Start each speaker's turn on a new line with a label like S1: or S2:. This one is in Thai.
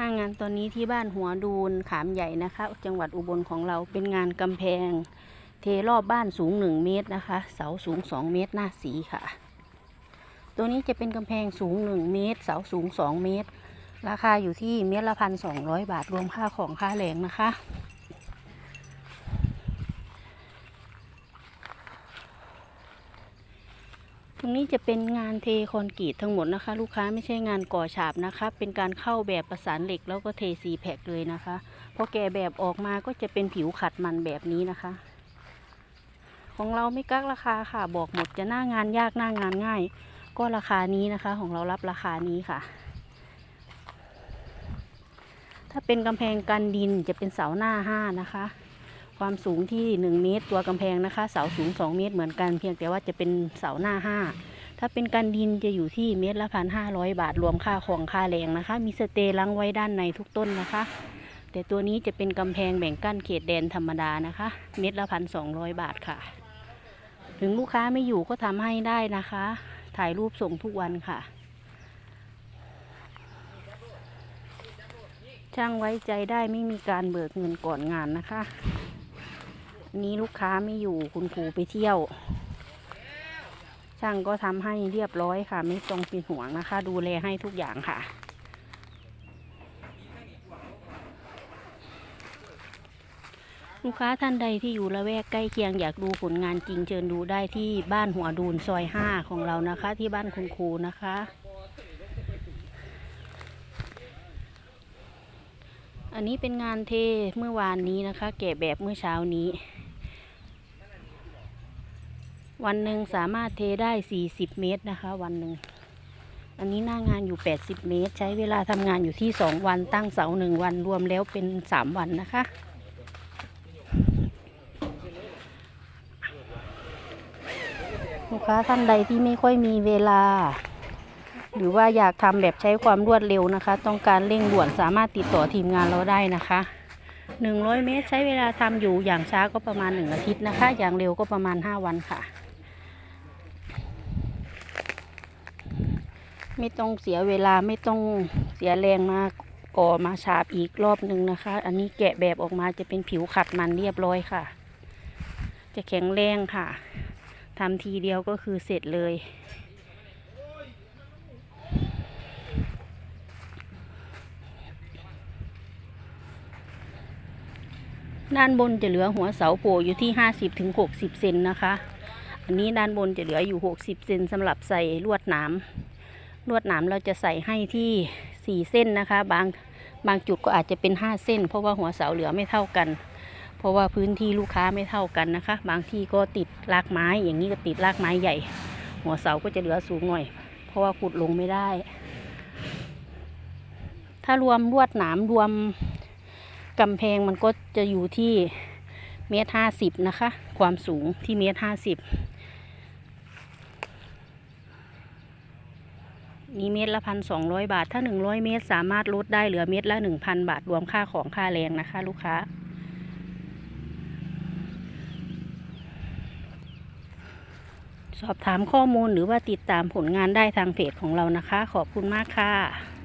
S1: หน้างานตอนนี้ที่บ้านหัวดูนขามใหญ่นะคะ จังหวัดอุบลของเราเป็นงานกำแพง เทรอบบ้านสูง 1 เมตรนะคะ เสาสูง 2 เมตรหน้าสีค่ะ ตัวนี้จะเป็นกำแพงสูง 1 เมตร เสาสูง 2 เมตร ราคาอยู่ที่เมตรละพันสองบาทรวมค่าของค่าแรงนะคะ รงนี้จะเป็นงานเทคอนกรีตทั้งหมดนะคะ ลูกค้าไม่ใช่งานก่อฉาบนะคะ เป็นการเข้าแบบประสานเหล็กแล้วก็เทซีแพคเลยนะคะพอแกะแบบออกมาก็จะเป็นผิวขัดมันแบบนี้นะคะ ของเราไม่กักราคาค่ะ บอกหมดจะหน้างานยากหน้างานง่าย ก็ราคานี้นะคะ ของเรารับราคานี้ค่ะ ถ้าเป็นกำแพงกันดินจะเป็นเสาหน้าห้านะคะ ความสูงที่ 1 เมตร ตัวกำแพงนะคะ เสาสูง 2 เมตรเหมือนกันเพียงแต่ว่าจะเป็นเสาหน้า 5 ถ้าเป็นกันดินจะอยู่ที่เมตรละพันห้าร้อยบาทรวมค่าของค่าแรงนะคะ มีสเตย์ลังไว้ด้านในทุกต้นนะคะ แต่ตัวนี้จะเป็นกำแพงแบ่งกั้นเขตแดนธรรมดานะคะ เมตรละพันสองร้อยบาทค่ะ ถึงลูกค้าไม่อยู่ก็ทำให้ได้นะคะ ถ่ายรูปส่งทุกวันค่ะช่างไว้ใจได้ไม่มีการเบิกเงินก่อนงานนะคะ นี้ลูกค้าไม่อยู่คุณครูไปเที่ยว ช่างก็ทำให้เรียบร้อยค่ะ ไม่ต้องเป็นห่วงนะคะ ดูแลให้ทุกอย่างค่ะลูกค้าท่านใดที่อยู่ละแวกใกล้เคียงอยากดูผลงานจริงเชิญดูได้ที่บ้านหัวดูนซอยห้าของเรานะคะ ที่บ้านคุณครูนะคะ อันนี้เป็นงานเทเมื่อวานนี้นะคะ แกะแบบเมื่อเช้านี้ วันหนึ่งสามารถเทได้ 40 เมตรนะคะ วันหนึ่ง อันนี้หน้างานอยู่ 80 เมตร ใช้เวลาทำงานอยู่ที่ 2 วันตั้งเสาหนึ่งวันรวมแล้วเป็น 3 วันนะคะ ลูกค้าท่านใดที่ไม่ค่อยมีเวลา หรือว่าอยากทำแบบใช้ความรวดเร็วนะคะ ต้องการเร่งด่วนสามารถติดต่อทีมงานเราได้นะคะ100 เมตร ใช้เวลาทำอยู่อย่างช้าก็ประมาณ 1 อาทิตย์นะคะ อย่างเร็วก็ประมาณ 5 วันค่ะ ไม่ต้องเสียเวลาไม่ต้องเสียแรงมาก่อมาฉาบอีกรอบหนึ่งนะคะ อันนี้แกะแบบออกมาจะเป็นผิวขัดมันเรียบร้อยค่ะ จะแข็งแรงค่ะทำทีเดียวก็คือเสร็จเลย ด้านบนจะเหลือหัวเสาโผล่อยู่ที่ 50ถึง60 เซนนะคะ อันนี้ด้านบนจะเหลืออยู่ 60 เซนสำหรับใส่ลวดหนาม ลวดหนามเราจะใส่ให้ที่ 4 เส้นนะคะ บางบางจุดก็อาจจะเป็น 5 เส้น เพราะว่าหัวเสาเหลือไม่เท่ากัน เพราะว่าพื้นที่ลูกค้าไม่เท่ากันนะคะ บางที่ก็ติดรากไม้อย่างนี้ก็ติดรากไม้ใหญ่ หัวเสาก็จะเหลือสูงหน่อย เพราะว่าขุดลงไม่ได้ ถ้ารวมลวดหนามรวมกำแพงมันก็จะอยู่ที่เมตรห้าสิบนะคะ ความสูงที่เมตรห้าสิบ นี่เม็ดละพันสองร้อยบาท ถ้าหนึ่งร้อยเมตรสามารถลดได้เหลือเม็ดละหนึ่งพันบาท รวมค่าของค่าแรงนะคะ ลูกค้า สอบถามข้อมูลหรือว่าติดตามผลงานได้ทางเพจของเรานะคะ ขอบคุณมากค่ะ